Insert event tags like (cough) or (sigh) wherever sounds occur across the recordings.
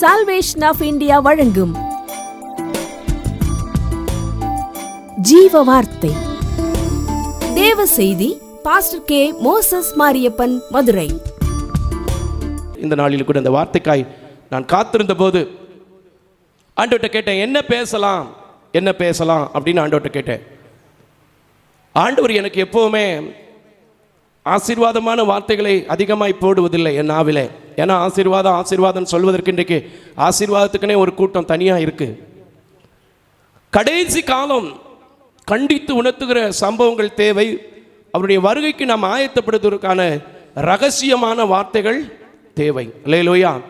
Salvation of India வழங்கும். ஜீவ வார்த்தை தேவ செய்தி pastor K Moses Mariappan Madurai. இந்த நாளில் கூட இந்த வார்த்தைக்காய் நான் காத்திருந்த போது ஆண்டோட்ட கேட்டேன் என்ன பேசலாம்? என்ன பேசலாம்? அப்படின்னு ஆண்டோட்ட கேட்டேன். ஆண்டவர் எனக்கு எப்போவுமே ஆசீர்வாதமான வார்த்தைகளை அதிகமாய் போடுவதில்லை என் நாவிலே. ஏன்னா ஆசீர்வாதம் ஆசீர்வாதம் சொல்வதற்கு இன்றைக்கு ஆசீர்வாதத்துக்குனே ஒரு கூட்டம் தனியாக இருக்கு. கடைசி காலம் கண்டித்து உணர்த்துகிற சம்பவங்கள் தேவை. அவருடைய வருகைக்கு நாம் ஆயத்தப்படுத்துவதற்கான ரகசியமான வார்த்தைகள் தேவை. லேலோயா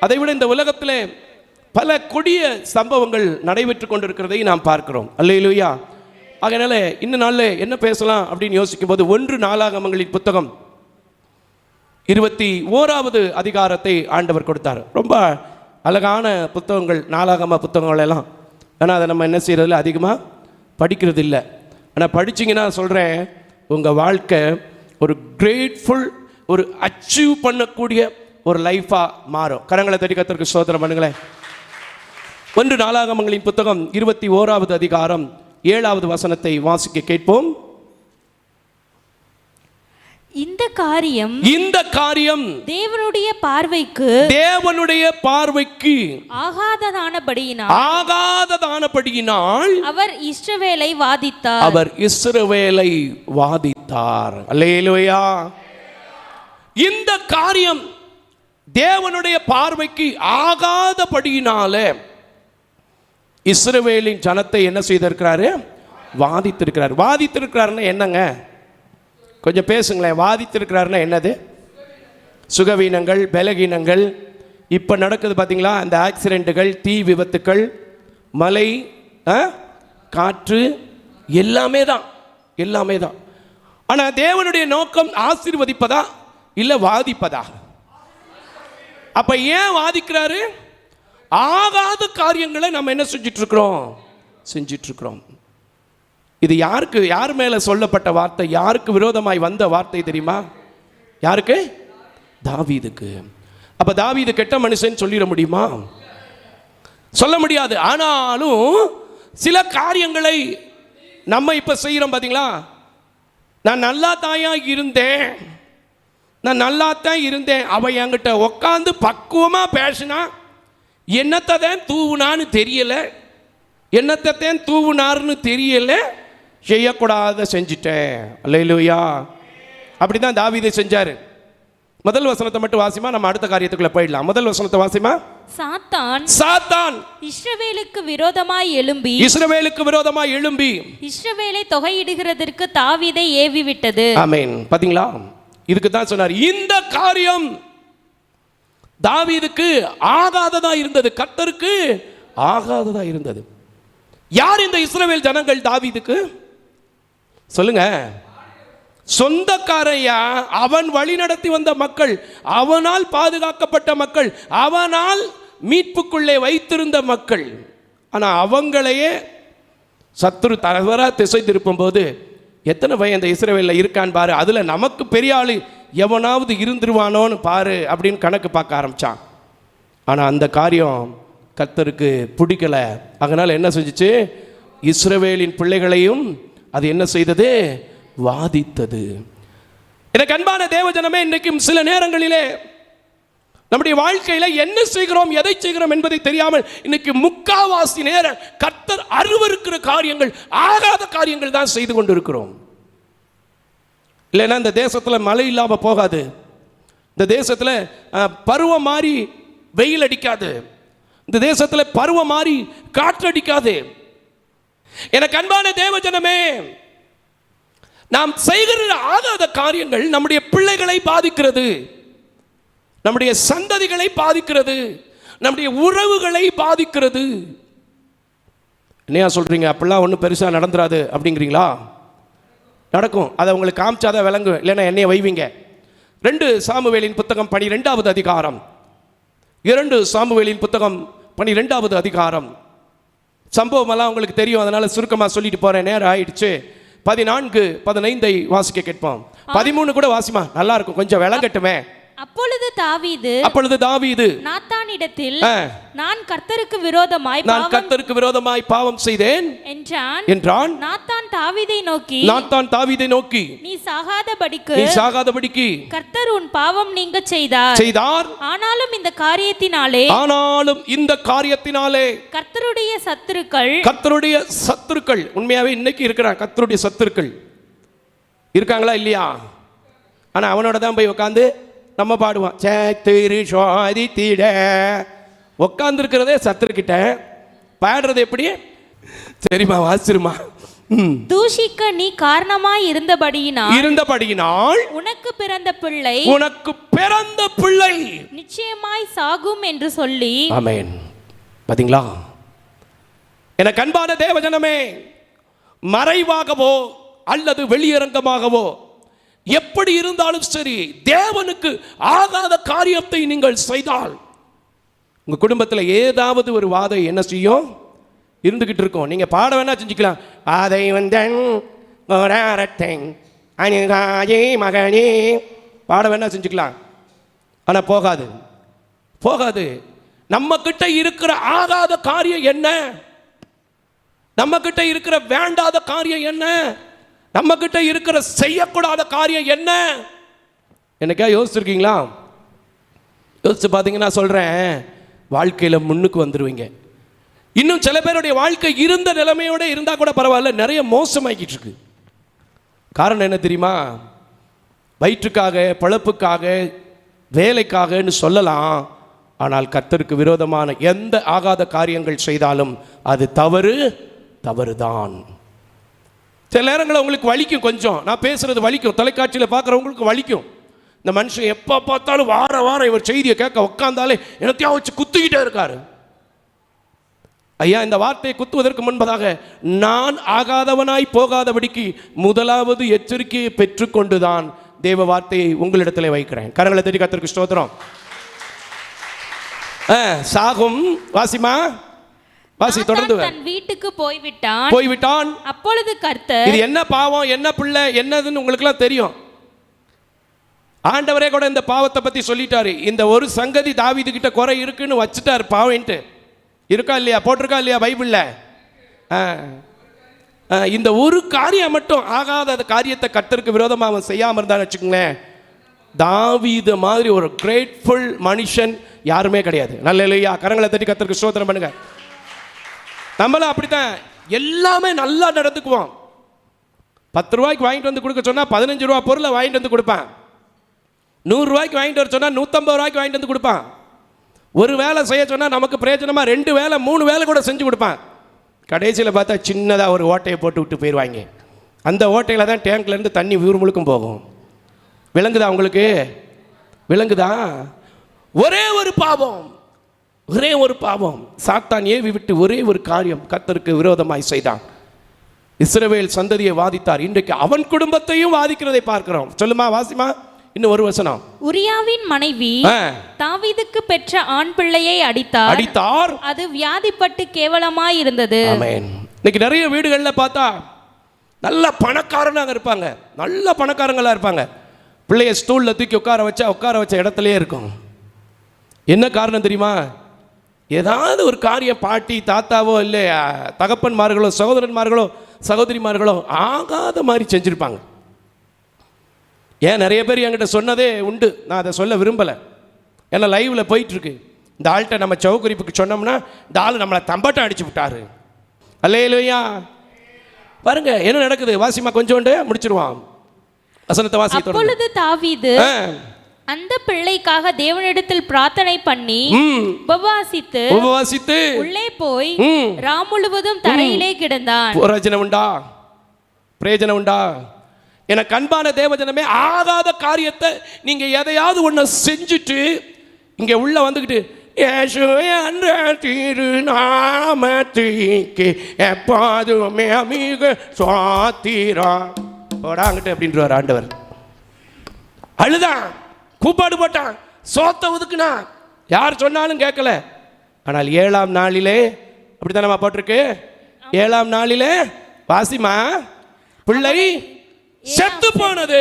அதை விட இந்த உலகத்தில் பல கொடிய சம்பவங்கள் நடைபெற்று கொண்டிருக்கிறதை நாம் பார்க்கிறோம். அல்லையிலுயா அதனால இந்த நாளில் என்ன பேசலாம் அப்படின்னு யோசிக்கும் போது ஒன்று நாளாகமங்களின் புத்தகம். இருபத்தி ஓராவது அதிகாரத்தை ஆண்டவர் கொடுத்தார். ரொம்ப அழகான புத்தகங்கள் நாளாகம புத்தகங்கள் எல்லாம். ஆனால் அதை நம்ம என்ன செய்கிறதில்ல அதிகமாக படிக்கிறது இல்லை ஆனால் படிச்சீங்கன்னா சொல்கிறேன் உங்கள் வாழ்க்கை ஒரு கிரேட்ஃபுல் ஒரு அச்சீவ் பண்ணக்கூடிய ஒரு லைஃபாக மாறும். கரங்களை தடிக்கத்திற்கு சோதனை பண்ணுங்களேன். ஒன்று நாளாகமங்களின் புத்தகம் இருபத்தி ஓராவது அதிகாரம் ஏழாவது வசனத்தை வாசிக்க கேட்போம். இந்த காரியம் இந்த காரியம் தேவனுடைய பார்வைக்கு தேவனுடைய பார்வைக்கு ஆகாததானபடியினால் ஆகாததானபடியினால் அவர் இஷ்டவேலை வாதித்தார். அவர் இஸ்ரவேலை வாதித்தார். அல்லேலூயா. இந்த காரியம் தேவனுடைய பார்வைக்கு ஆகாதபடியினால இஸ்ரவேலின் ஜனத்தை என்ன செய்திருக்கிறாரு? வாதித்திருக்கிறார். வாதித்திருக்கிறாருன்னா என்னங்க? கொஞ்சம் பேசுங்களேன். வாதித்திருக்கிறாருன்னா என்னது? சுகவீனங்கள் பலகீனங்கள். இப்போ நடக்குது பார்த்தீங்களா அந்த ஆக்சிடெண்ட்டுகள் தீ விபத்துக்கள் மலை ஆ, காற்று எல்லாமே தான். எல்லாமே தான். ஆனால் தேவனுடைய நோக்கம் ஆசீர்வதிப்பதா இல்லை வாதிப்பதா? அப்போ ஏன் வாதிக்கிறாரு? ஆகாத காரியங்களை நம்ம என்ன செஞ்சிட்ருக்குறோம்? செஞ்சிட்ருக்குறோம். இது யாருக்கு யார் மேலே சொல்லப்பட்ட வார்த்தை யாருக்கு விரோதமாய் வந்த வார்த்தை தெரியுமா? யாருக்கு? தாவீதுக்கு. அப்போ தாவீது கெட்ட மனுஷன் சொல்லிட முடியுமா? சொல்ல முடியாது. ஆனாலும் சில காரியங்களை நம்ம இப்போ செய்கிறோம் பார்த்தீங்களா நான் நல்லா தாயாக இருந்தேன். நான் நல்லா தான் இருந்தேன். அவன் என்கிட்ட உட்காந்து பக்குவமாக பேசினா என்னத்தை தான் தூவுனான்னு தெரியலை. என்னத்தை தான் தூவுனாருன்னு தெரியலை. செய்யக்கூடாத செஞ்சிட்டேன். அல்லையிலுயா அப்படி தான் தாவீதை செஞ்சாரு. முதல் வசனத்தை மட்டும் வாசிமா நம்ம அடுத்த காரியத்துக்குள்ள போயிடலாம். முதல் வசனத்தை வாசிமா? சாத்தான் சாத்தான். இஸ்ரவேலுக்கு விரோதமாய் எழும்பி இஸ்ரவேலுக்கு விரோதமா எழும்பி. இஸ்ரவேலை தொகையிடுகிறதற்கு தாவீதை ஏவி விட்டது ஆமென். பாத்தீங்களா? இதுக்கு தான் சொன்னார். இந்த காரியம் தாவீதுக்கு ஆகாததா இருந்தது. கர்த்தருக்கு ஆகாததா இருந்தது. யார் இந்த இஸ்ரவேல் ஜனங்கள் தாவீதுக்கு? சொல்லுங்க. சொந்தக்காரையா அவன் வழி நடத்தி வந்த மக்கள் அவனால் பாதுகாக்கப்பட்ட மக்கள் அவனால் மீட்புக்குள்ளே வைத்திருந்த மக்கள். ஆனால் அவங்களையே சத்துரு தவறா திசை திருப்பும் போது எத்தனை பையன் இந்த இஸ்ரவேலில் இருக்கான்னு பாரு அதில் நமக்கு பெரிய ஆள் எவனாவது இருந்துருவானோன்னு பாரு அப்படின்னு கணக்கு பார்க்க ஆரம்பிச்சான். ஆனால் அந்த காரியம் கத்தருக்கு பிடிக்கல. அதனால் என்ன செஞ்சுச்சு? இஸ்ரவேலின் பிள்ளைகளையும் அது என்ன செய்தது? வாதித்தது. எனக்கு அன்பான தேவஜனமே இன்றைக்கும் சில நேரங்களிலே நம்முடைய வாழ்க்கையில என்ன செய்கிறோம் எதை செய்கிறோம் என்பதை தெரியாமல் இன்னைக்கு முக்காவாசி நேரம் கர்த்தர் அருவருக்கிற காரியங்கள் ஆகாத காரியங்கள் தான் செய்து கொண்டிருக்கிறோம். இல்லைன்னா இந்த தேசத்தில் மழை இல்லாம போகாது. இந்த தேசத்தில் பருவம் மாறி வெயில் அடிக்காது. இந்த தேசத்தில் பருவம் மாறி காற்று அடிக்காது எனக்கு அன்பான தேவஜனமே நாம் செய்கிற ஆகாத காரியங்கள் நம்முடைய பிள்ளைகளை பாதிக்கிறது நம்முடைய சந்ததிகளை பாதிக்கிறது நம்முடைய உறவுகளை பாதிக்கிறது. என்னையா சொல்றீங்க? அப்படிலாம் ஒன்றும் பெருசாக நடந்துராது அப்படிங்கிறீங்களா? நடக்கும். அதை உங்களுக்கு காமிச்சாதான் விளங்கும் இல்லைன்னா என்னைய வைவீங்க. ரெண்டு சாமுவேலின் புத்தகம் பனிரெண்டாவது அதிகாரம். இரண்டு சாமுவேலின் புத்தகம் பனிரெண்டாவது அதிகாரம். சம்பவமெல்லாம் உங்களுக்கு தெரியும். அதனால சுருக்கமாக சொல்லிட்டு போறேன். நேரம் ஆயிடுச்சு. பதினான்கு பதினைந்தை வாசிக்க கேட்போம். பதிமூணு கூட வாசிமா நல்லா இருக்கும். கொஞ்சம் விளங்கட்டுமே. அப்பொழுது தாவீது அப்பொழுது தாவீது நாத்தான் நாத்தானிடத்தில் நான் கர்த்தருக்கு விரோதமாய் நான் கர்த்தருக்கு விரோதமாய் பாவம் செய்தேன். என்றான். என்றான். நாத்தான் தாவீதை நோக்கி நான் தான் தாவீதை நோக்கி நீ சாகாதபடிக்கு நீ சாகாதபடிக்கு கர்த்தர் உன் பாவம் நீங்க செய்தார். செய்தார். ஆனாலும் இந்த காரியத்தினாலே ஆனாலும் இந்த காரியத்தினாலே கர்த்தருடைய சத்துருக்கள் கர்த்தருடைய சத்துருக்கள் உண்மையாவே இன்னைக்கு இருக்கிறான் கர்த்தருடைய சத்துருக்கள். இருக்காங்களா இல்லையா? ஆனா அவனோட தான் போய் உட்காந்து நம்ம பாடுவான் சேத்திரு சுவாதி தீட. உட்காந்துருக்கிறதே சத்துருக்கிட்ட. பாடுறது எப்படி? சரிம்மா வாசிருமா தூஷிக்க நீ காரணமாய் இருந்தபடியினால் இருந்தபடியினால் உனக்கு பிறந்த பிள்ளை உனக்கு பிறந்த பிள்ளை. நிச்சயமாய் சாகும் என்று சொல்லி ஆமென். பாத்தீங்களா? என கண்பான தேவஜனமே மறைவாகவோ அல்லது வெளியரங்கமாகவோ எப்படி இருந்தாலும் சரி தேவனுக்கு ஆகாத காரியத்தை நீங்கள் செய்தால் உங்கள் குடும்பத்தில் ஏதாவது ஒரு வாதை என்ன செய்யும்? இருந்துக்கிட்டு இருக்கும். நீங்கள் பாட வேணா செஞ்சுக்கலாம். அதை வந்தன் ஒராரட்டன் அணுகாயே மகனே. பாட வேணா செஞ்சுக்கலாம். ஆனால் போகாது. போகாது. நம்ம கிட்ட இருக்கிற ஆகாத காரியம் என்ன? நம்ம கிட்ட இருக்கிற வேண்டாத காரியம் என்ன? நம்ம கிட்ட இருக்கிற செய்யக்கூடாத காரியம் என்ன? எனக்கா யோசிச்சிருக்கீங்களா? யோசிச்சு பார்த்தீங்கன்னா சொல்றேன் வாழ்க்கையில் முன்னுக்கு வந்துடுவீங்க இன்னும் சில பேருடைய வாழ்க்கை இருந்த நிலைமையோட இருந்தால் கூட பரவாயில்ல நிறைய மோசமாக்கிட்டு இருக்கு காரணம் என்ன தெரியுமா? வயிற்றுக்காக பழப்புக்காக வேலைக்காகன்னு சொல்லலாம். ஆனால் கத்தருக்கு விரோதமான எந்த ஆகாத காரியங்கள் செய்தாலும் அது தவறு தவறுதான். சில நேரங்களில் உங்களுக்கு வலிக்கும் கொஞ்சம். நான் பேசுறது வலிக்கும். தொலைக்காட்சியில் பார்க்குறவங்களுக்கு வலிக்கும். இந்த மனுஷன் எப்போ பார்த்தாலும் வார வாரம் இவர் செய்தியை கேட்க உட்காந்தாலே என்னத்தையும் வச்சு குத்திக்கிட்டே இருக்காரு. ஐயா இந்த வார்த்தையை குத்துவதற்கு முன்பதாக நான் ஆகாதவனாய் போகாதபடிக்கு முதலாவது எச்சரிக்கையை பெற்றுக்கொண்டுதான் தேவ வார்த்தையை உங்களிடத்தில் வைக்கிறேன். கரங்களை தட்டி கத்திற்கு ஸ்தோத்திரம். ஆ, சாகும். வாசிமா வாசி தொடர்ந்து தன் வீட்டுக்கு போய்விட்டான். போய்விட்டான். அப்பொழுது கர்த்தர் இது என்ன பாவம் என்ன பிள்ளை என்னதுன்னு உங்களுக்குலாம் தெரியும். ஆண்டவரே கூட இந்த பாவத்தை பத்தி சொல்லிட்டாரு. இந்த ஒரு சங்கதி தாவீது கிட்ட குறை இருக்குன்னு வச்சுட்டாரு பாவம்ட்டு இருக்கா இல்லையா? போட்டிருக்கா இல்லையா பைபிள்ல? இந்த ஒரு காரியம் மட்டும் ஆகாத காரியத்தை கர்த்தருக்கு விரோதமா அவன் செய்யாம இருந்தான்னு வச்சுக்கோங்களேன். தாவீது மாதிரி ஒரு கிரேட்ஃபுல் மனுஷன் யாருமே கிடையாது. நல்ல இல்லையா? கரங்களை தட்டி கர்த்தருக்கு ஸ்தோத்திரம் பண்ணுங்க. நம்மளும் அப்படித்தான். எல்லாமே நல்லா நடந்துக்குவோம் பத்து ரூபாய்க்கு வாங்கிட்டு வந்து கொடுக்க சொன்னால் பதினஞ்சு ரூபா பொருளை வாங்கிட்டு வந்து கொடுப்பான். நூறுரூவாய்க்கு வாங்கிட்டு வர சொன்னால் நூற்றம்பது ரூபாய்க்கு வாங்கிட்டு வந்து கொடுப்பான். ஒரு வேலை செய்ய சொன்னால் நமக்கு பிரயோஜனமாக ரெண்டு வேலை மூணு வேலை கூட செஞ்சு கொடுப்பான். கடைசியில் பார்த்தா சின்னதாக ஒரு ஓட்டையை போட்டு விட்டு போயிடுவாங்க அந்த ஓட்டையில் தான் டேங்க்லேருந்து தண்ணி ஊர் முழுக்கும் போகும். விளங்குதா உங்களுக்கு? விளங்குதா? ஒரே ஒரு பாவம். ஒரே ஒரு பாவம். சாத்தான் ஏவி விட்டு ஒரே ஒரு காரியம் கர்த்தருக்கு விரோதமாய் செய்தான். இஸ்ரவேல் சந்ததியை வாதித்தார். இன்றைக்கு அவன் குடும்பத்தையும் வாதிக்கிறதை பார்க்கிறோம். சொல்லுமா வாசிமா? இன்னும் ஒரு வசனம். உரியாவின் மனைவி தாவீதுக்கு பெற்ற ஆண் பிள்ளையை அடித்தார். அடித்தார். அது வியாதிப்பட்டு கேவலமாய் இருந்தது. ஆமென். இன்னைக்கு நிறைய வீடுகளில் பார்த்தா நல்ல பணக்காரனாக இருப்பாங்க. நல்ல பணக்காரங்களா இருப்பாங்க. பிள்ளைய ஸ்டூலில் தூக்கி உட்கார வச்சா உட்கார வச்ச இடத்துலயே இருக்கும். என்ன காரணம் தெரியுமா? ஏதாவது ஒரு காரியம் பாட்டி தாத்தாவோ இல்லை தகப்பன்மார்களோ சகோதரன்மார்களோ சகோதரிமார்களோ ஆகாத மாதிரி செஞ்சுருப்பாங்க. ஏன் நிறைய பேர் என்கிட்ட சொன்னதே உண்டு. நான் அதை சொல்ல விரும்பலை. ஏன்னா லைவில் போயிட்டுருக்கு. இந்த ஆள்கிட்ட நம்ம சவுக்குறிப்புக்கு சொன்னோம்னா இந்த ஆள் நம்மளை தம்பட்டம் அடிச்சு விட்டாரு. அல்லே இல்லையா பாருங்க என்ன நடக்குது? வாசிமா கொஞ்சோண்டு முடிச்சிருவான். வசனத்தை வாசி தாவீது அந்த பிள்ளைக்காக தேவனிடத்தில் பிரார்த்தனை பண்ணி உபவாசித்து உபவாசித்து உள்ளே போய் ம். ரா முழுவதும் தரையிலே கிடந்தான். பிரயோஜனம் உண்டா? பிரயோஜனம் உண்டா? எனக்கு அன்பான தேவஜனமே ஆகாத காரியத்தை நீங்க எதையாவது ஒன்று செஞ்சுட்டு இங்க உள்ள வந்துக்கிட்டு திருநாமத்திற்கு எப்போதுமே மிக சுவாத்திரா. போடாங்கிட்டு அப்படின்றவர் ஆண்டவர். அழுதான். கூப்பாடு போட்டான் சோத்த ஒதுக்குனா. யார் சொன்னாலும் கேட்கல. ஆனால் ஏழாம் நாளிலே அப்படித்தானம்மா போட்டிருக்கு? ஏழாம் நாளிலே வாசிமா பிள்ளை செத்து போனது.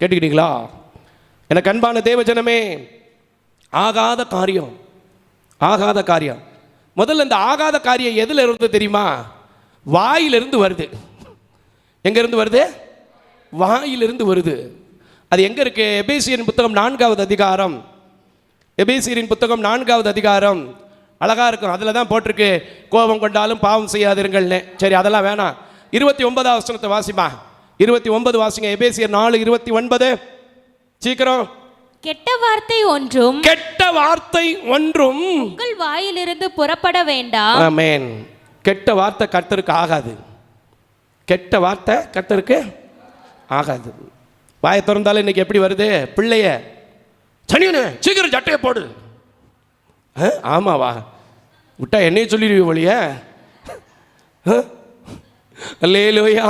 கேட்டுக்கிட்டீங்களா? எனக்கு அன்பான தேவஜனமே ஆகாத காரியம். ஆகாத காரியம். முதல்ல இந்த ஆகாத காரியம் எதுல இருந்து தெரியுமா? வாயிலிருந்து வருது. எங்க இருந்து வருது? வாயிலிருந்து வருது. அது எங்க இருக்கு? எபேசியரின் புத்தகம் நான்காவது அதிகாரம். எபேசியரின் புத்தகம் நான்காவது அதிகாரம். அழகா இருக்கும். அதில் தான் போட்டிருக்கு. கோபம் கொண்டாலும் பாவம் செய்யாதிருங்கள்னு. சரி அதெல்லாம் வேணாம். இருபத்தி ஒன்பதாவது வசனத்தை வாசிமா இருபத்தி ஒன்பது வாசிங்க. எபேசியர் நாலு இருபத்தி ஒன்பது சீக்கிரம். கெட்ட வார்த்தை ஒன்றும் கெட்ட வார்த்தை ஒன்றும் உங்கள் வாயிலிருந்து புறப்பட வேண்டாம். ஆமென். கெட்ட வார்த்தை கர்த்தருக்கு ஆகாது. கெட்ட வார்த்தை கர்த்தருக்கு ஆகாது. வாயை திறந்தாலும் இன்னைக்கு எப்படி வருது? பிள்ளைய சனியனு சீக்கிரம் சட்டையை போடு. ஆமாவா? விட்டா என்னையும் சொல்லிடுவீ ஒழிய அல்லேலூயா.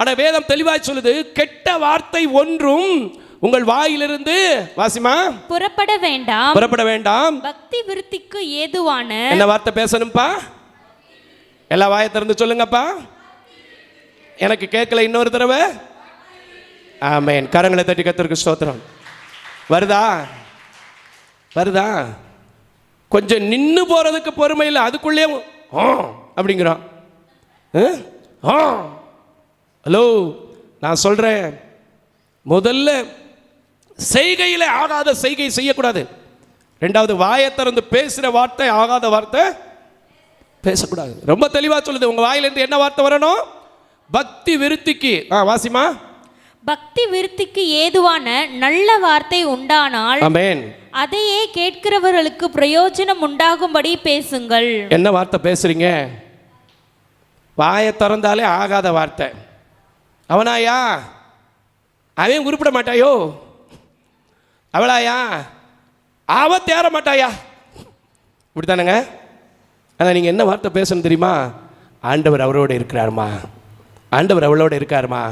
ஆனா வேதம் தெளிவாய் சொல்லுது கெட்ட வார்த்தை ஒன்றும் உங்கள் வாயிலிருந்து வாசிமா? புறப்பட வேண்டாம். புறப்பட வேண்டாம். பக்தி விருத்திக்கு ஏதுவான என்ன வார்த்தை பேசணும்ப்பா எல்லா வாயை திறந்து சொல்லுங்கப்பா. எனக்கு கேட்கல இன்னொரு தடவை. ஆமேன். கரங்களை தட்டி கத்திருக்கு ஸ்தோத்திரம். வருதா? வருதா? கொஞ்சம் நின்று போகிறதுக்கு பொறுமை இல்லை அதுக்குள்ளே ஆ அப்படிங்கிறான். ஆ? ஆ. ஹலோ நான் சொல்கிறேன் முதல்ல செய்கையில் ஆகாத செய்கை செய்யக்கூடாது. ரெண்டாவது வாயை திறந்து பேசுகிற வார்த்தை ஆகாத வார்த்தை பேசக்கூடாது. ரொம்ப தெளிவாக சொல்லுது உங்கள் வாயிலேருந்து என்ன வார்த்தை வரணும்? பக்தி விருத்திக்கு. ஆ வாசிமா பக்தி விருத்திக்கு ஏதுவான நல்ல வார்த்தை உண்டானால் அதையே கேட்கிறவர்களுக்கு பிரயோஜனம் உண்டாகும்படி பேசுங்கள். என்ன வார்த்தை பேசுறீங்க? வாயை திறந்தாலே ஆகாத வார்த்தை. அவனாயா? அவன் உருப்பிட மாட்டாயோ? அவளாயா? அவ தேற மாட்டாயா? இப்படித்தானங்க? ஆனால் நீங்கள் என்ன வார்த்தை பேசணும் தெரியுமா? ஆண்டவர் அவரோடு இருக்கிறாருமா? ஆண்டவர் அவளோட இருக்காருமா?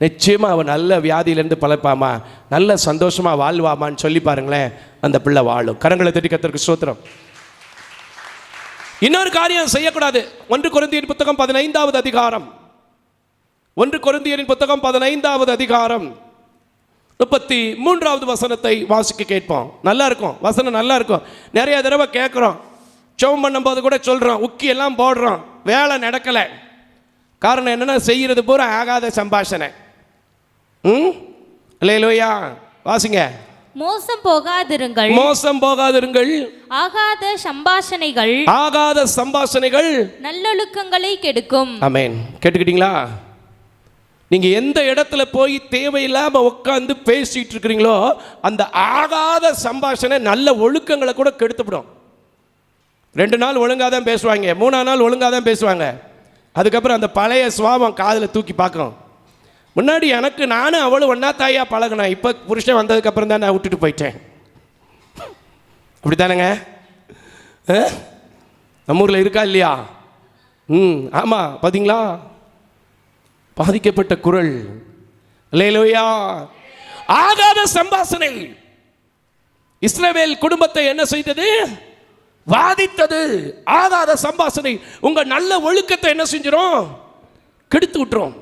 நிச்சயமாக அவன் நல்ல வியாதியிலேருந்து பழப்பாமா? நல்ல சந்தோஷமாக வாழ்வாமான்னு சொல்லி பாருங்களேன். அந்த பிள்ளை வாழும். கரங்களை தட்டி கத்திற்கு சோத்திரம் இன்னொரு காரியம் செய்யக்கூடாது. ஒன்று குருந்தியின் புத்தகம் பதினைந்தாவது அதிகாரம். ஒன்று குருந்தியரின் புத்தகம் பதினைந்தாவது அதிகாரம். முப்பத்தி மூன்றாவது வசனத்தை வாசிக்க கேட்போம். நல்லா இருக்கும். வசனம் நல்லா இருக்கும். நிறைய தடவை கேட்குறோம் ஜெபம் பண்ணும்போது கூட சொல்கிறோம் உக்கி எல்லாம் போடுறோம். வேலை நடக்கலை. காரணம் என்னன்னா செய்கிறது பூரா ஆகாத சம்பாஷணை. ம்? இல்லையா வாசிங்க. மோசம் போகாதிருங்கள். மோசம் போகாதிருங்கள். ஆகாத சம்பாஷணைகள். ஆகாத சம்பாஷணைகள். நல்லொழுக்கங்களை கெடுக்கும். ஆமென். கேட்டுக்கிட்டீங்களா? நீங்க எந்த இடத்துல போய் தேவையில்லாம உட்காந்து பேசிட்டு இருக்கிறீங்களோ அந்த ஆகாத சம்பாஷணை நல்ல ஒழுக்கங்களை கூட கெடுத்துவிடும். ரெண்டு நாள் ஒழுங்காக தான் பேசுவாங்க. மூணாம் நாள் ஒழுங்காக தான் பேசுவாங்க. அதுக்கப்புறம் அந்த பழைய சுவாபம் காதில் தூக்கி பார்க்கும். முன்னாடி எனக்கு நானும் அவளும் ஒன்றா தாயா பழகினேன் இப்போ புருஷன் வந்ததுக்கப்புறம் தான் நான் விட்டுட்டு போயிட்டேன். அப்படித்தானேங்க? ஆ? நம்ம ஊரில் இருக்கா இல்லையா? ம் ஆமாம் பார்த்தீங்களா பாதிக்கப்பட்ட குரல். இல்லையிலோயா ஆகாத சம்பாசனை இஸ்ரவேல் குடும்பத்தை என்ன செய்தது? வாதித்தது. ஆகாத சம்பாசனை உங்கள் நல்ல ஒழுக்கத்தை என்ன செஞ்சிடும் கெடுத்து விட்டுரும்.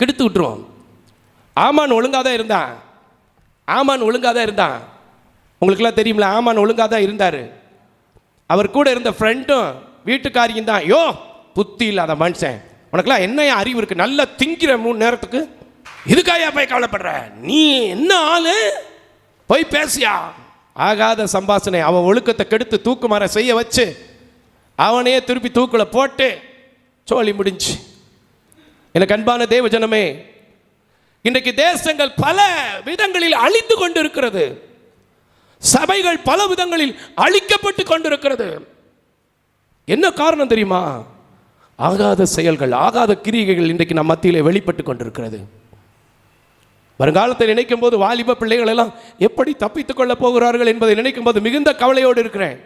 கெடுத்து விட்டுரும் ஆமான் ஒழுங்காக தான் இருந்தான். ஆமான் ஒழுங்காக தான் இருந்தான். உங்களுக்கெல்லாம் தெரியுமில ஆமான் ஒழுங்காக தான் இருந்தார். அவர் கூட இருந்த ஃப்ரெண்டும் வீட்டுக்காரியும் தான். யோ புத்தி இல்லாத மனுஷன். உனக்கெல்லாம் என்ன அறிவு இருக்குது நல்லா திங்கிற மூணு நேரத்துக்கு. இதுக்காயா போய் கவலைப்படுற? நீ என்ன ஆளு? போய் பேசியா? ஆகாத சம்பாஷனை அவன் ஒழுக்கத்தை கெடுத்து தூக்குமாற செய்ய வச்சு அவனையே திருப்பி தூக்கில் போட்டு சோழி முடிஞ்சு. எனக்கு அன்பான தேவ ஜனமே இன்றைக்கு தேசங்கள் பல விதங்களில் அழிந்து கொண்டிருக்கிறது. சபைகள் பல விதங்களில் அழிக்கப்பட்டு கொண்டிருக்கிறது. என்ன காரணம் தெரியுமா? ஆகாத செயல்கள் ஆகாத கிரியைகள் இன்றைக்கு நம் மத்தியிலே வெளிப்பட்டு கொண்டிருக்கிறது. வருங்காலத்தில் நினைக்கும் போது வாலிப பிள்ளைகள் எல்லாம் எப்படி தப்பித்துக் கொள்ளப் போகிறார்கள் என்பதை நினைக்கும் போது மிகுந்த கவலையோடு இருக்கிறேன்.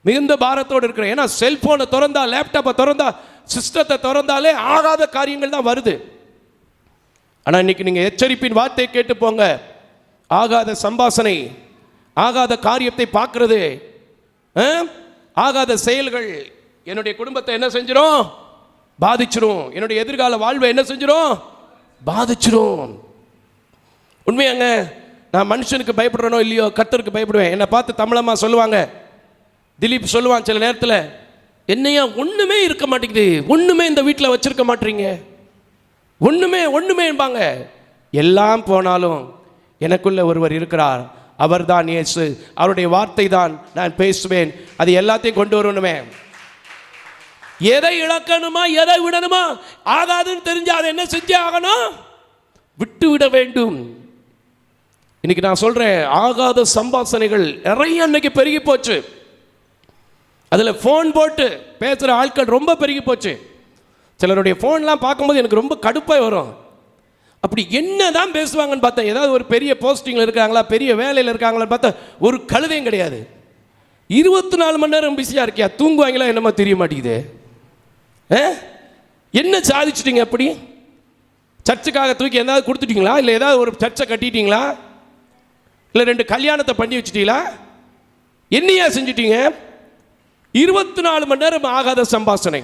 மிகுந்த பாரத்தோடு இருக்கிறேன். ஏன்னா செல்போனை திறந்தா லேப்டாப்பை திறந்தா சிஸ்டத்தை திறந்தாலே ஆகாத காரியங்கள் தான் வருது. ஆனால் இன்னைக்கு நீங்கள் எச்சரிப்பின் வார்த்தையை கேட்டு போங்க. ஆகாத சம்பாசனை ஆகாத காரியத்தை பார்க்கறது ஆ? ஆகாத செயல்கள் என்னுடைய குடும்பத்தை என்ன செஞ்சிடும் பாதிச்சிடும் என்னுடைய எதிர்கால வாழ்வை என்ன செஞ்சிடும் பாதிச்சிடும் உண்மையாங்க நான் மனுஷனுக்கு பயப்படுறனோ இல்லையோ கத்தருக்கு பயப்படுவேன். என்னை பார்த்து தமிழம்மா சொல்லுவாங்க. திலீப் சொல்லுவான் சில நேரத்தில் என்னையா ஒன்றுமே இருக்க மாட்டேங்குது. ஒன்றுமே இந்த வீட்டில் வச்சுருக்க மாட்டீங்க. ஒன்றுமே ஒன்றுமேம்பாங்க எல்லாம் போனாலும் எனக்குள்ளே ஒருவர் இருக்கிறார். அவர்தான் இயேசு. அவருடைய வார்த்தை தான் நான் பேசுவேன். அது எல்லாத்தையும் கொண்டு வரணுமே. எதை இழக்கணுமா எதை விடணுமா? ஆகாதுன்னு தெரிஞ்சா அதை என்ன செஞ்சே ஆகணும்? விட்டு விட வேண்டும். இன்னைக்கு நான் சொல்கிறேன் ஆகாத சம்பாசனைகள் நிறைய அன்னைக்கு பெருகி போச்சு. அதில் ஃபோன் போட்டு பேசுகிற ஆட்கள் ரொம்ப பெருகி போச்சு. சிலருடைய ஃபோன்லாம் பார்க்கும்போது எனக்கு ரொம்ப கடுப்பாக வரும். அப்படி என்ன தான் பேசுவாங்கன்னு பார்த்தா ஏதாவது ஒரு பெரிய போஸ்டிங்கில் இருக்காங்களா பெரிய வேலையில் இருக்காங்களான்னு பார்த்தா ஒரு கழுதையும் கிடையாது. இருபத்தி நாலு மணி நேரம் பிஸியாக இருக்கியா? தூங்குவாங்களா என்னமோ தெரிய மாட்டேங்குது. ஆ? என்ன சாதிச்சிட்டிங்க அப்படி? சர்ச்சுக்காக தூக்கி ஏதாவது கொடுத்துட்டிங்களா? இல்லை ஏதாவது ஒரு சர்ச்சை கட்டிட்டீங்களா? இல்லை ரெண்டு கல்யாணத்தை பண்ணி வச்சிட்டீங்களா? என்னையா செஞ்சிட்டீங்க? இருபத்தி நாலு மணி நேரம் ஆகாத சம்பாஷணை.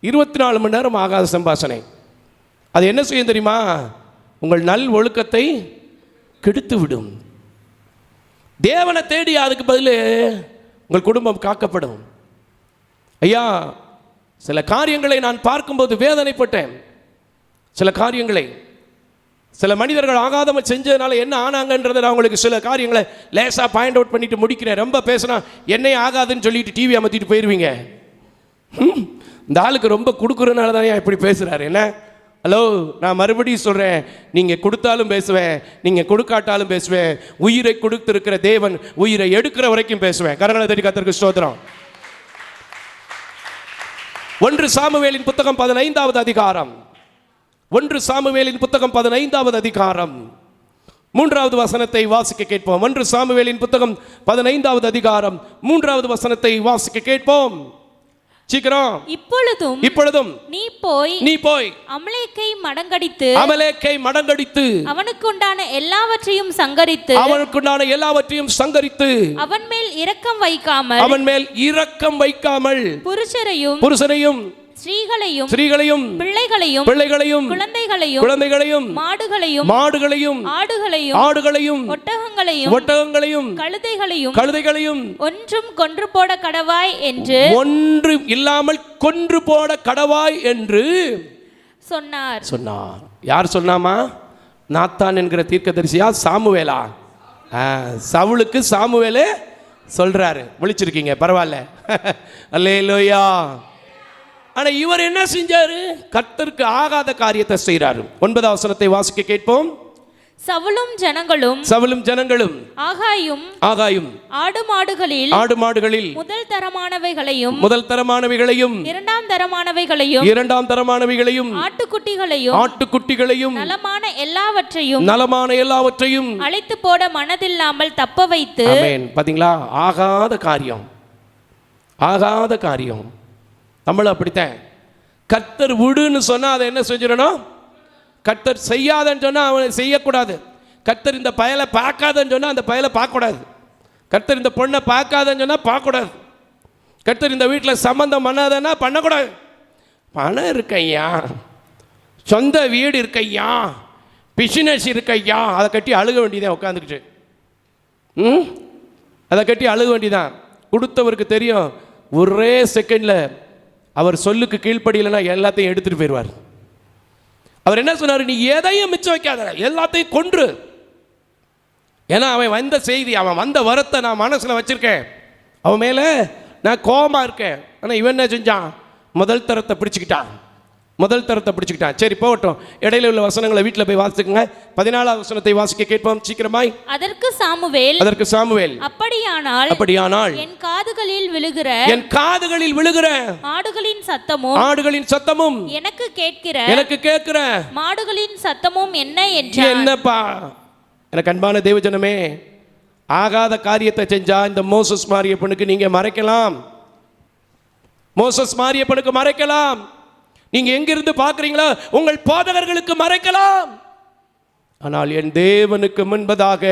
இருபத்தி நாலு மணி நேரம் ஆகாத சம்பாஷணை. அது என்ன செய்யும் தெரியுமா? உங்கள் நல் ஒழுக்கத்தை கெடுத்து விடும் தேவனை தேடி அதுக்கு பதில்? உங்கள் குடும்பம் காக்கப்படும். ஐயா சில காரியங்களை நான் பார்க்கும்போது வேதனைப்பட்டேன். சில காரியங்களை சில மனிதர்கள் ஆகாதம செஞ்சதுனால என்ன ஆனாங்கன்றதை நான் உங்களுக்கு சில காரியங்களை லேசாக பாயிண்ட் அவுட் பண்ணிட்டு முடிக்கிறேன். ரொம்ப பேசினா என்னையும் ஆகாதுன்னு சொல்லிட்டு டிவி அமர்த்திட்டு போயிடுவீங்க இந்த ஆளுக்கு ரொம்ப கொடுக்குறதுனால தான் இப்படி பேசுகிறாரு என்ன? ஹலோ நான் மறுபடியும் சொல்கிறேன் நீங்கள் கொடுத்தாலும் பேசுவேன். நீங்கள் கொடுக்காட்டாலும் பேசுவேன். உயிரை கொடுத்துருக்கிற தேவன் உயிரை எடுக்கிற வரைக்கும் பேசுவேன். கரங்களை தட்டி கத்திற்கு ஸ்தோத்திரம். ஒன்று சாமுவேலின் புத்தகம் பதினைந்தாவது அதிகாரம். ஒன்று சாமுவேலின் புத்தகம் பதினைந்தாவது அதிகாரம். மூன்றாவது வசனத்தை வாசிக்க கேட்போம். ஒன்று சாமுவேலின் புத்தகம் பதினைந்தாவது அதிகாரம். மூன்றாவது வசனத்தை வாசிக்க கேட்போம். சீக்கிரம். இப்பொழுதும் இப்பொழுதும் நீ போய் நீ போய் அமலேக்கை மடங்கடித்து அமலேக்கை மடங்கடித்து அவனுக்குண்டான எல்லாவற்றையும் சங்கரித்து அவனுக்குண்டான எல்லாவற்றையும் சங்கரித்து அவன் மேல் இரக்கம் வைக்காமல் அவன் மேல் இரக்கம் வைக்காமல் புருஷரையும் புருஷனையும் ஸ்திரீகளையும் ஸ்திரீகளையும் பிள்ளைகளையும் பிள்ளைகளையும் குழந்தைகளையும் குழந்தைகளையும் மாடுகளையும் மாடுகளையும் ஆடுகளையும் ஆடுகளையும் ஒட்டகங்களையும் ஒட்டகங்களையும் கழுதைகளையும் கழுதைகளையும் ஒன்றும் கொன்று போட கடவாய் என்று ஒன்று இல்லாமல் கொன்று போட கடவாய் என்று சொன்னார். சொன்னார். யார் சொன்னாமா? நாத்தான் என்கிற தீர்க்கதரிசியா? சாமுவேலா? ஆ, சவுலுக்கு சாமுவேலே சொல்றாரு. விழிச்சிருக்கீங்க பரவாயில்ல. (laughs) அல்லேலூயா. ஆனா இவர் என்ன செஞ்சாரு? கர்த்தருக்கு ஆகாத காரியத்தை செய்றாரு. ஒன்பதாம் வசனத்தை வாசிக்க கேட்போம். சவுலும் ஜனங்களும் சவுலும் ஜனங்களும் ஆகாயும் ஆகாயும் ஆடு மாடுகளில் ஆடு மாடுகளில் முதல் தரமானவைகளையும் முதல் தரமானவைகளையும் இரண்டாம் தரமானவைகளையும் இரண்டாம் தரமானவைகளையும் ஆட்டுக்குட்டிகளையும் ஆட்டுக்குட்டிகளையும் நலமான எல்லாவற்றையும் நலமான எல்லாவற்றையும் அழைத்து போட மனதில்லாமல் தப்ப வைத்து ஆமென். பாத்தீங்களா? ஆகாத காரியம். ஆகாத காரியம். நம்மளும் அப்படித்தான். கர்த்தர் விடுன்னு சொன்னால் அதை என்ன செஞ்சிடணும்? கர்த்தர் செய்யாதன்னு சொன்னால் அவனை செய்யக்கூடாது. கர்த்தர் இந்த பயலை பார்க்காதன்னு சொன்னால் அந்த பயலை பார்க்கக்கூடாது. கர்த்தர் இந்த பொண்ணை பார்க்காதன்னு சொன்னால் பார்க்கக்கூடாது. கர்த்தர் இந்த வீட்டில் சம்மந்தம் பண்ணாதன்னா பண்ணக்கூடாது. பணம் இருக்கையா சொந்த வீடு இருக்கையா பிசினஸ் இருக்கையா அதை கட்டி அழுக வேண்டியதான் உட்காந்துக்கிட்டு ம்? அதை கட்டி அழுக வேண்டியதான் கொடுத்தவருக்கு தெரியும் ஒரே செகண்டில் அவர் சொல்லுக்கு கீழ்ப்படியலைன்னா எல்லாத்தையும் எடுத்துட்டு போயிடுவார். அவர் என்ன சொன்னார்? நீ எதையும் மிச்சம் வைக்காத எல்லாத்தையும் கொன்று. ஏன்னா அவன் வந்த செய்தி அவன் வந்த வரத்தை நான் மனசில் வச்சுருக்கேன். அவன் மேலே நான் கோபமாக இருக்கேன். ஆனால் இவன் என்ன செஞ்சான்? முதல் தரத்தை பிடிச்சிக்கிட்டான். முதல் தரத்தை பிடிச்சிக்கிட்டான். சரி போகட்டும். இடையில உள்ள வசனங்களை வீட்டில் போய் வாசிச்சுக்கங்க. பதினாலாவது வசனத்தை வாசிக்க கேட்போம் சீக்கிரமாய். அதற்கு சாமுவேல் அதற்கு சாமுவேல். அப்படியானால் அப்படியானால் என் காதுகளில் விழுகிற என் காதுகளில் விழுகிற மாடுகளின் சத்தமும் ஆடுகளின் சத்தமும் எனக்கு கேட்கிற எனக்கு கேட்கிற மாடுகளின் சத்தமும் என்ன என்றார் என்னப்பா? எனக்கு அன்பான தேவஜனமே ஆகாத காரியத்தை செஞ்சா இந்த மோசஸ் மாரியப்பனுக்கு நீங்க மறைக்கலாம். மோசஸ் மாரியப்பனுக்கு மறைக்கலாம். நீங்க எங்கிருந்து பார்க்குறீங்களா உங்கள் பாதகர்களுக்கு மறைக்கலாம். ஆனால் என் தேவனுக்கு முன்பதாக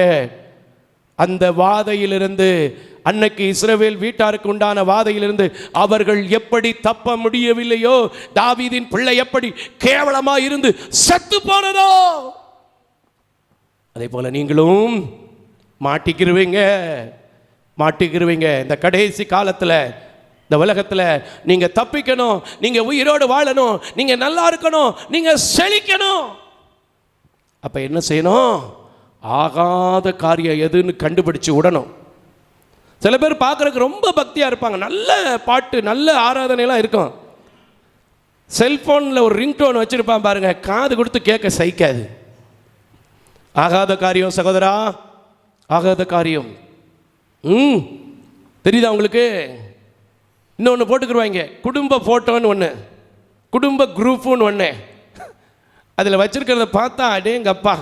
அந்த வாதையிலிருந்து அன்னைக்கு இஸ்ரவேல் வீட்டாருக்கு உண்டான வாதையிலிருந்து அவர்கள் எப்படி தப்ப முடியவில்லையோ தாவீதின் பிள்ளை எப்படி கேவலமா இருந்து செத்து போனதோ? அதே போல நீங்களும் மாட்டிக்கிருவீங்க மாட்டிக்கிருவீங்க. இந்த கடைசி காலத்தில் இந்த உலகத்தில் நீங்கள் தப்பிக்கணும் நீங்கள் உயிரோடு வாழணும் நீங்கள் நல்லா இருக்கணும் நீங்கள் செழிக்கணும். அப்போ என்ன செய்யணும்? ஆகாத காரியம் எதுன்னு கண்டுபிடிச்சு விடணும் சில பேர் பார்க்குறதுக்கு ரொம்ப பக்தியாக இருப்பாங்க. நல்ல பாட்டு நல்ல ஆராதனைலாம் இருக்கும். செல்ஃபோனில் ஒரு ரிங்டோன் வச்சுருப்பான் பாருங்கள் காது கொடுத்து கேட்க சகிக்காது. ஆகாத காரியம் சகோதரா ஆகாத காரியம். ம் தெரியுதா உங்களுக்கு? இன்னொன்று போட்டுக்குருவாங்க குடும்ப ஃபோட்டோன்னு ஒன்று குடும்ப குரூப்புன்னு ஒன்று அதில் வச்சிருக்கிறத பார்த்தா அடேங்கப்பா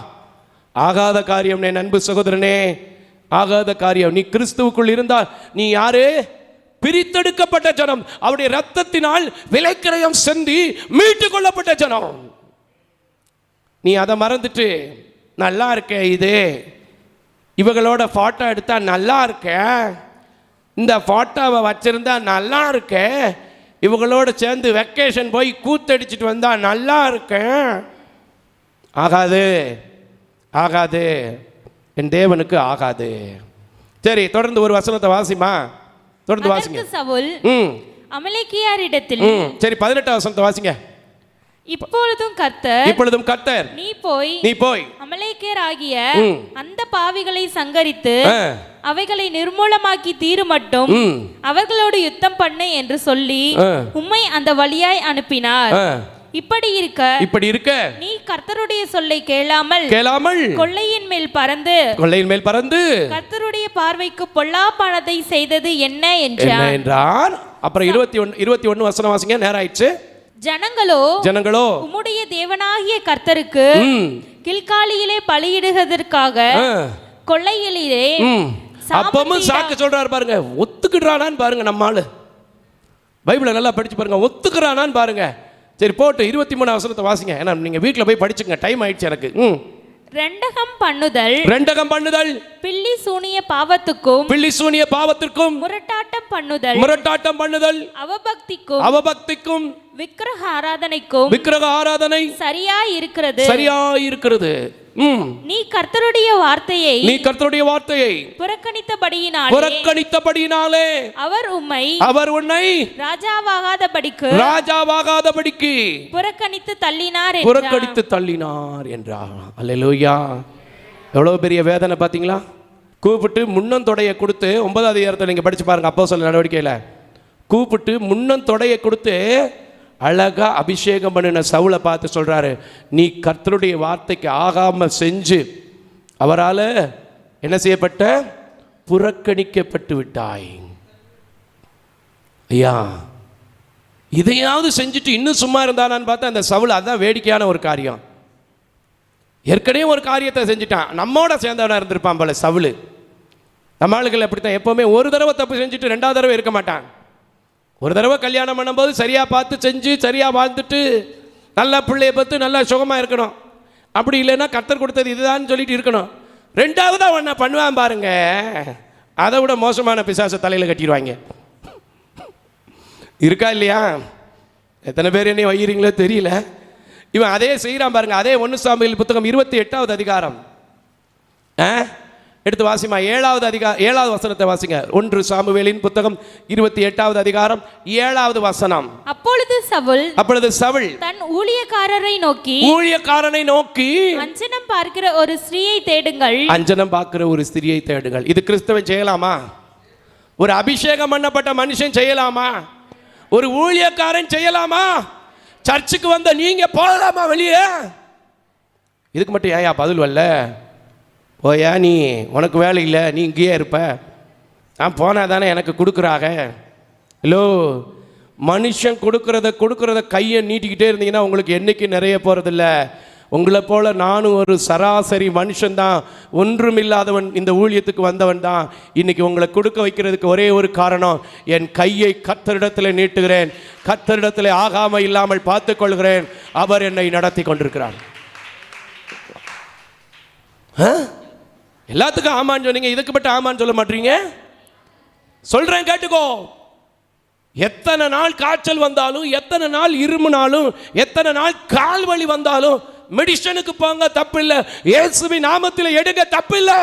ஆகாத காரியம்னே நண்பு சகோதரனே. ஆகாத காரியம். நீ கிறிஸ்துவுக்குள் இருந்தால் நீ யாரு? பிரித்தெடுக்கப்பட்ட ஜனம். அவருடைய ரத்தத்தினால் விலைக்கிரயம் செந்தி மீட்டு கொள்ளப்பட்ட ஜனம். நீ அதை மறந்துட்டு நல்லா இருக்க இது. இவங்களோட ஃபோட்டோ எடுத்தா நல்லா இருக்க. இந்த ஃபோட்டோவை வச்சிருந்தா நல்லா இருக்க இவங்களோட சேர்ந்து வெக்கேஷன் போய் கூத்தடிச்சிட்டு வந்தா நல்லா இருக்கேன் ஆகாது ஆகாது. என் தேவனுக்கு ஆகாது. சரி தொடர்ந்து ஒரு வசனத்தை வாசிமா தொடர்ந்து வாசிங்க. சவுல் ம். அமலேக்கியாரிடத்தில் சரி பதினெட்டாம் வசனத்தை வாசிங்க. இப்பொழுதும் கர்த்தர் இப்பொழுதும் கர்த்தர். நீ போய் நீ போய். அமலேக்கியர் ஆகிய. அந்த பாவிகளை சங்கரித்து அவைகளை நிர்மூலமாக்கி தீரு மட்டும் அவர்களோடு யுத்தம் பண்ணு என்று சொல்லி. உம்மை அந்த வழியாய் அனுப்பினார். இப்படி இருக்க இப்படி இருக்க நீ கர்த்தருடைய சொல்லை கேளாமல் கேளாமல் கொள்ளையின் மேல் பறந்து கொள்ளையின் மேல் பறந்து கர்த்தருடைய பார்வைக்கு பொல்லாப்பானதை செய்தது என்ன என்றார். அப்புறம் இருபத்தி ஒன்று இருபத்தி ஒன்று வசனம் வாசிங்க நேரம் ஆயிடுச்சு. ஜனங்களோ ஜனங்களோ உம்முடைய தேவனாகிய கர்த்தருக்கு கில்காலியிலே பலியிடுவதற்காக கொள்ளையிலே ம். அப்பவும் சாக்கு சொல்றாரு பாருங்க ஒத்துக்கிடுறானான்னு பாருங்க நம்ம ஆளு பைபிளை நல்லா படிச்சு பாருங்க ஒத்துக்கிறானான்னு பாருங்க. சரி போட்டு இருபத்தி மூணு வசனத்தை வாசிங்க. ஏன்னா நீங்க வீட்டில் போய் படிச்சுங்க டைம் ஆயிடுச்சு எனக்கு. ம். ரெண்டகம் பண்ணுதல் ரெண்டகம் பண்ணுதல் பில்லி சூனிய பாவத்துக்கும் பிள்ளி சூனிய பாவத்திற்கும் முரட்டாட்டம் பண்ணுதல் முரட்டாட்டம் பண்ணுதல் அவபக்திக்கும் அவபக்திக்கும் விக்கிரக ஆராதனைக்கும் விக்கிரக ஆராதனை சரியா இருக்கிறது சரியா இருக்கிறது நீ கர்த்தருடைய வார்த்தையை நீ கர்த்தருடைய வார்த்தையை புறக்கணித்தபடியினாலே புறக்கணித்தபடினாலே அவர் உம்மை அவர் உன்னை ராஜாவாகாதபடிக்கு ராஜாவாகாதபடிக்கு புறக்கணித்து தள்ளினார். புறக்கணித்து தள்ளினார் என்றார். அல்லேலூயா. எவ்வளவு பெரிய வேதனை பார்த்தீங்களா? கூப்பிட்டு முன்னந்தொடையை கொடுத்து ஒன்பதாவது அதிகாரத்தில் நீங்கள் படிச்சு பாருங்க அப்போ சொல்ல நடவடிக்கையில். கூப்பிட்டு முன்னந்தொடையை கொடுத்து அழகா அபிஷேகம் பண்ணின சவுளை பார்த்து சொல்கிறாரு நீ கர்த்தருடைய வார்த்தைக்கு ஆகாமல் செஞ்சு அவரால் என்ன செய்யப்பட்ட? புறக்கணிக்கப்பட்டு விட்டாய். ஐயா இதையாவது செஞ்சுட்டு இன்னும் சும்மா இருந்தானான்னு பார்த்தா அந்த சவுள் அதுதான் வேடிக்கையான ஒரு காரியம். ஏற்கனவே ஒரு காரியத்தை செஞ்சுட்டான். நம்மோட சேர்ந்தவனாக இருந்திருப்பான் போல சவுள். நம்ம ஆளுகள் அப்படித்தான் எப்போவுமே ஒரு தடவை தப்பு செஞ்சுட்டு ரெண்டாவது தடவை இருக்க மாட்டான். ஒரு தடவை கல்யாணம் பண்ணும்போது சரியாக பார்த்து செஞ்சு சரியாக வாழ்ந்துட்டு நல்லா பிள்ளைய பார்த்து நல்லா சுகமாக இருக்கணும். அப்படி இல்லைன்னா கத்தர் கொடுத்தது இதுதான் சொல்லிட்டு இருக்கணும். ரெண்டாவது அவன் பண்ணுவான் பாருங்க. அதை விட மோசமான பிசாசை தலையில் கட்டிடுவாங்க. இருக்கா இல்லையா? எத்தனை பேர் என்னை வைக்கிறீங்களோ தெரியல. இவன் அதே செய்கிறான் பாருங்க. அதே ஒன்று சாமியில் புத்தகம் இருபத்தி எட்டாவது அதிகாரம். ஆ? எடுத்து வாசிமா. ஏழாவது அதிகா ஏழாவது வசனத்தை வாசிங்க. ஒன்று சாமுவேலின் புத்தகம் இருபத்தி எட்டாவது அதிகாரம் ஏழாவது வசனம். அப்பொழுது சவுல் அப்பொழுது சவுல் தன் ஊழியக்காரரை நோக்கி ஊழியக்காரனை நோக்கி அஞ்சனம் பார்க்கிற ஒரு ஸ்திரீயை தேடுங்கள். அஞ்சனம் பார்க்கிற ஒரு ஸ்திரியை தேடுங்கள். இது கிறிஸ்தவன் செய்யலாமா? ஒரு அபிஷேகம் பண்ணப்பட்ட மனுஷன் செய்யலாமா? ஒரு ஊழியக்காரன் செய்யலாமா? சர்ச்சுக்கு வந்த நீங்க போகலாமா வெளியே? இதுக்கு மட்டும் ஏயா பதில் வரல? போயா நீ உனக்கு வேலை இல்லை நீ இங்கேயே இருப்ப. நான் போனால் தானே எனக்கு கொடுக்குறாங்க ஹலோ மனுஷன் கொடுக்கறத கொடுக்கறத கையை நீட்டிக்கிட்டே இருந்தீங்கன்னா உங்களுக்கு என்றைக்கு நிறைய போகிறதில்ல உங்களை போல நானும் ஒரு சராசரி மனுஷன்தான் ஒன்றுமில்லாதவன் இந்த ஊழியத்துக்கு வந்தவன் தான். இன்னைக்கு உங்களை கொடுக்க வைக்கிறதுக்கு ஒரே ஒரு காரணம் என் கையை கத்தரிடத்தில் நீட்டுகிறேன். கத்தரிடத்தில் ஆகாமல் இல்லாமல் பார்த்துக்கொள்கிறேன் அவர் என்னை நடத்தி கொண்டிருக்கிறார். ஆ? எல்லாத்துக்கும் ஆமான்னு சொன்னீங்க இதுக்கு மட்டும் ஆமான்னு சொல்ல மாட்டீங்க? சொல்றேன் கேட்டுக்கோ. எத்தனை நாள் காய்ச்சல் வந்தாலும் எத்தனை நாள் இருமுனாலும் எத்தனை நாள் கால் வலி வந்தாலும் மெடிசனுக்கு போங்க தப்பு இல்லை இயேசுவின் நாமத்தில் எடுங்க தப்பு இல்லை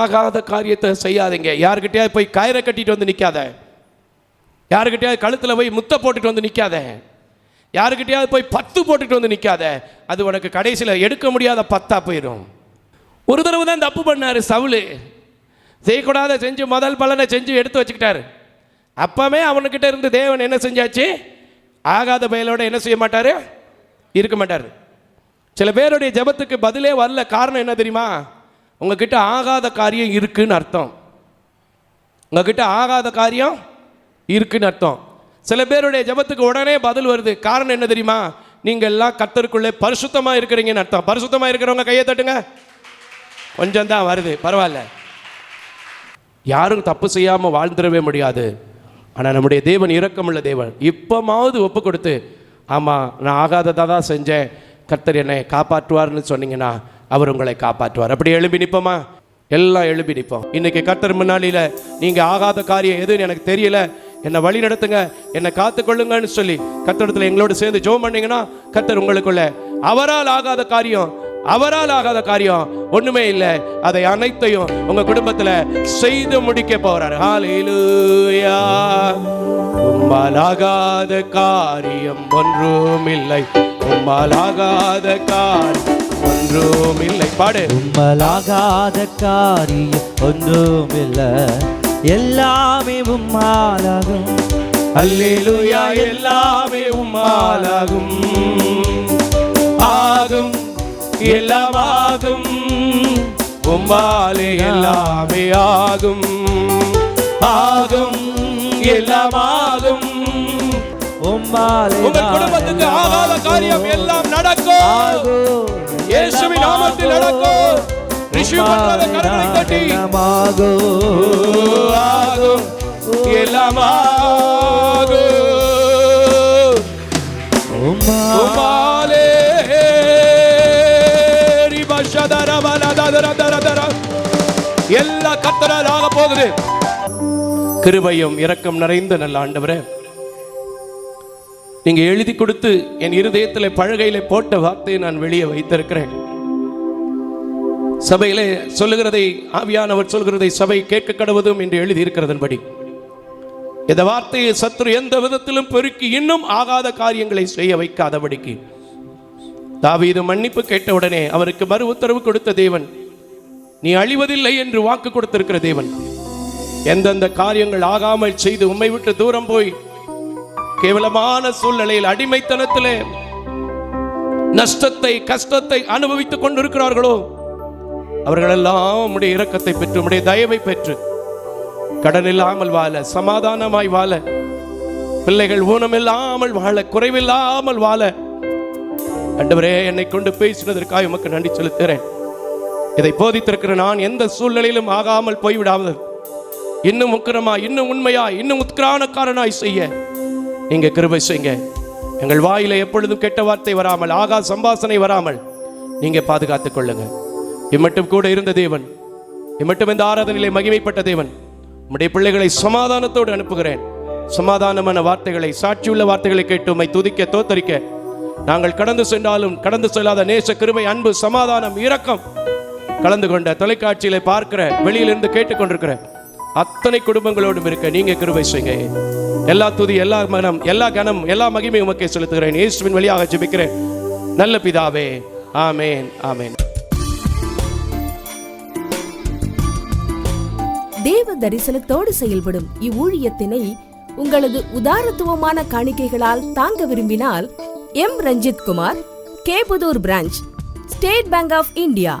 ஆகாத காரியத்தை செய்யாதீங்க. யாருக்கிட்டயாவது போய் கயிறை கட்டிட்டு வந்து நிற்காத யாருக்கிட்டயாவது கழுத்தில் போய் முத்தை போட்டுட்டு வந்து நிற்காத யாருக்கிட்டயாவது போய் பத்து போட்டுட்டு வந்து நிற்காத அது உனக்கு கடைசியில் எடுக்க முடியாத பத்தா போயிடும். ஒரு தடவை தான் தப்பு பண்ணார் சவுலு. செய்யக்கூடாத செஞ்சு முதல் பலனை செஞ்சு எடுத்து வச்சுக்கிட்டாரு. அப்பவே அவனுக்கிட்ட இருந்து தேவன் என்ன செஞ்சாச்சு? ஆகாத பயலோட என்ன செய்ய மாட்டார்? இருக்க மாட்டார். சில பேருடைய ஜெபத்துக்கு பதிலே வரல காரணம் என்ன தெரியுமா? உங்ககிட்ட ஆகாத காரியம் இருக்குன்னு அர்த்தம். உங்ககிட்ட ஆகாத காரியம் இருக்குன்னு அர்த்தம். சில பேருடைய ஜெபத்துக்கு உடனே பதில் வருது. காரணம் என்ன தெரியுமா? நீங்கள் எல்லாம் கத்தருக்குள்ளே பரிசுத்தமாக இருக்கிறீங்கன்னு அர்த்தம். பரிசுத்தமாக இருக்கிறவங்க கையை தட்டுங்க. கொஞ்சம் தான் வருது பரவாயில்ல. யாரும் தப்பு செய்யாமல் வாழ்ந்துடவே முடியாது. ஆனால் நம்முடைய தேவன் இரக்கமுள்ள தேவன். இப்பமாவது ஒப்பு கொடுத்து ஆமாம் நான் ஆகாததாக தான் செஞ்சேன். கர்த்தர் என்னை காப்பாற்றுவார்னு சொன்னீங்கன்னா அவர் உங்களை காப்பாற்றுவார். அப்படி எழுப்பி நிற்போமா எல்லாம் எழுப்பி நிற்போம் இன்னைக்கு கர்த்தர் முன்னாடியில் நீங்கள் ஆகாத காரியம் எதுன்னு எனக்கு தெரியல. என்னை வழி நடத்துங்க. என்னை காத்துக்கொள்ளுங்கன்னு சொல்லி கர்த்தரிடத்துல எங்களோட சேர்ந்து ஜெபம் பண்ணீங்கன்னா கர்த்தர் உங்களுக்குள்ள அவரால் ஆகாத காரியம் அவரால் ஆகாத காரியம் ஒண்ணுமே இல்லை. அதை அனைத்தையும் உங்க குடும்பத்துல செய்து முடிக்க போறாரு. ஹalleluya. உம்மால் ஆகாத காரியம் ஒன்றும் இல்லை. உம்மால் ஆகாத காரியம் ஒன்றும் இல்லை. பாடு. உம்மலாகாத காரியம் ஒன்றுமில்ல எல்லாமே உம்மாலாகும். அல்லேலூயா எல்லாமே உம்மாலாகும். ஆகும். எல்லாமாகும். உம்மாலே எல்லாமே ஆகும். ஆகும் எல்லாமாகும். உங்கள் குடும்பத்துக்கு ஆகாத காரியம் எல்லாம் நடக்கும். இயேசுவின் நாமத்தில் நடக்கும். ரிஷி பண்றத கரங்களை தட்டி ஆகும் எல்லாம் ஆகும் உம்மாலே ரிபஷதர எல்லா கத்தரால் ஆக போகுது. கிருபையும் இரக்கம் நிறைந்த நல்ல ஆண்டவரே. நீங்க எழுதி கொடுத்து என் இருதயத்தில் பழகையில போட்ட வார்த்தையை நான் வெளியே வைத்திருக்கிறேன். சபையிலே சொல்லுகிறதை ஆவியானவர் சொல்கிறதை சபை கேட்க கடவுதும் என்று எழுதியிருக்கிறதன்படி. இந்த வார்த்தையை சத்துரு எந்த விதத்திலும் பெருக்கி இன்னும் ஆகாத காரியங்களை செய்ய வைக்காதபடிக்கு. தாவீது மன்னிப்பு கேட்டவுடனே அவருக்கு மறு உத்தரவு கொடுத்த தேவன் நீ அழிவதில்லை என்று வாக்கு கொடுத்திருக்கிற தேவன். எந்தெந்த காரியங்கள் ஆகாமல் செய்து உம்மை விட்டு தூரம் போய் கேவலமான சூழ்நிலையில் அடிமைத்தனத்திலே நஷ்டத்தை கஷ்டத்தை அனுபவித்துக் கொண்டிருக்கிறார்களோ அவர்களெல்லாம் உடைய இரக்கத்தை பெற்று உடைய தயவை பெற்று கடன் இல்லாமல் வாழ சமாதானமாய் வாழ பிள்ளைகள் ஊனமில்லாமல் வாழ குறைவில்லாமல் வாழ அண்டவரே என்னை கொண்டு பேசினதற்காக உமக்கு நன்றி செலுத்துகிறேன். இதை போதித்திருக்கிற நான் எந்த சூழ்நிலையிலும் ஆகாமல் போய்விடாமல் இன்னும் உக்கிரமா இன்னும் உண்மையா இன்னும் உத்கிரானக்காரனாய் செய்ய. நீங்க கிருபை செய்யுங்க. எங்கள் வாயில எப்பொழுதும் கெட்ட வார்த்தை வராமல் ஆகா சம்பாசனை வராமல் நீங்க பாதுகாத்துக் கொள்ளுங்க. இம்மட்டும் கூட இருந்த தேவன். இம்மட்டும் இந்த ஆராதனையிலே மகிமைப்பட்ட தேவன். உம்முடைய பிள்ளைகளை சமாதானத்தோடு அனுப்புகிறேன். சமாதானமான வார்த்தைகளை சாட்சியுள்ள வார்த்தைகளை கேட்டு உம்மை துதிக்க தோத்தரிக்க. நாங்கள் கடந்து சென்றாலும் கடந்து செல்லாத நேச கிருபை அன்பு சமாதானம் இரக்கம் கலந்து கொண்ட தொலைக்காட்சியில பார்க்கிற வெளியிலிருந்து கேட்டுக்கொண்டிருக்கிற அத்தனை குடும்பங்களோடும் இருக்க நீங்க கிருபை செய்யுங்க. எல்லா துதி எல்லா மனம் எல்லா கனம் எல்லா மகிமை உமக்கே செலுத்துகிறேன். இயேசுவின் வழியாக ஜெபிக்கிறேன். நல்ல பிதாவே ஆமேன் ஆமேன். தேவ தரிசனத்தோடு செயல்படும் இவ்வூழியத்தினை உங்களது உதாரத்துவமான காணிக்கைகளால் தாங்க விரும்பினால் M. Ranjith Kumar Kepudur branch State Bank of India.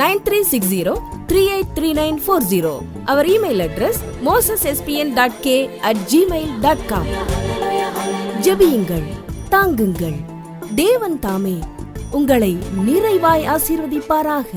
nine three six zero three eight three nine four zero. Our email address Moses SPN dot K at Gmail dot com ஜெபியுங்கள் தாங்குங்கள். தேவன் தாமே உங்களை நிறைவாய் ஆசீர்வதிப்பாராக.